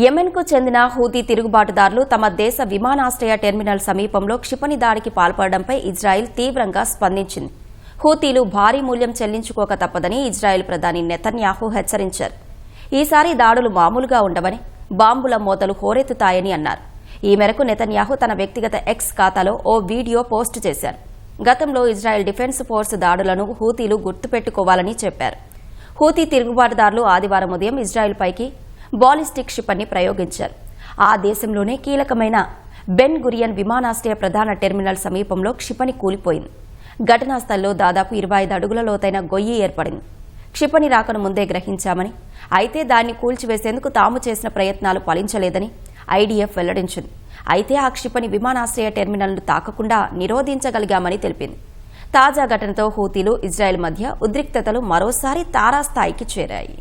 యెమెన్కు చెందిన హూతీ తిరుగుబాటుదారులు తమ దేశ విమానాశ్రయ టెర్మినల్ సమీపంలో క్షిపణి దాడికి పాల్పడడంపై ఇజ్రాయెల్ తీవ్రంగా స్పందించింది. హూతీలు భారీ మూల్యం చెల్లించుకోక తప్పదని ఇజ్రాయెల్ ప్రధాని నెతన్యాహు హెచ్చరించారు. ఈసారి దాడులు మామూలుగా ఉండవని బాంబుల మోతలు హోరెత్తుతాయని అన్నారు. ఈ మేరకు నెతన్యాహు తన వ్యక్తిగత ఎక్స్ ఖాతాలో ఓ వీడియో పోస్టు చేశారు. గతంలో ఇజ్రాయెల్ డిఫెన్స్ ఫోర్స్ దాడులను హూతీలు గుర్తుపెట్టుకోవాలని చెప్పారు. హూతీ తిరుగుబాటుదారులు ఆదివారం ఉదయం ఇజ్రాయెల్ పైకి బాలిస్టిక్ క్షిపణి ప్రయోగించారు. ఆ దేశంలోనే కీలకమైన బెన్ గురియన్ విమానాశ్రయ ప్రధాన టెర్మినల్ సమీపంలో క్షిపణి కూలిపోయింది. ఘటనా స్థలంలో దాదాపు ఇరవై ఐదు అడుగుల లోతైన గొయ్యి ఏర్పడింది. క్షిపణి రాకను ముందే గ్రహించామని అయితే దాన్ని కూల్చివేసేందుకు తాము చేసిన ప్రయత్నాలు ఫలించలేదని ఐడీఎఫ్ వెల్లడించింది. అయితే ఆ క్షిపణి విమానాశ్రయ టెర్మినల్ను తాకకుండా నిరోధించగలిగామని తెలిపింది. తాజా ఘటనతో హూతీలు ఇజ్రాయెల్ మధ్య ఉద్రిక్తతలు మరోసారి తారాస్థాయికి చేరాయి.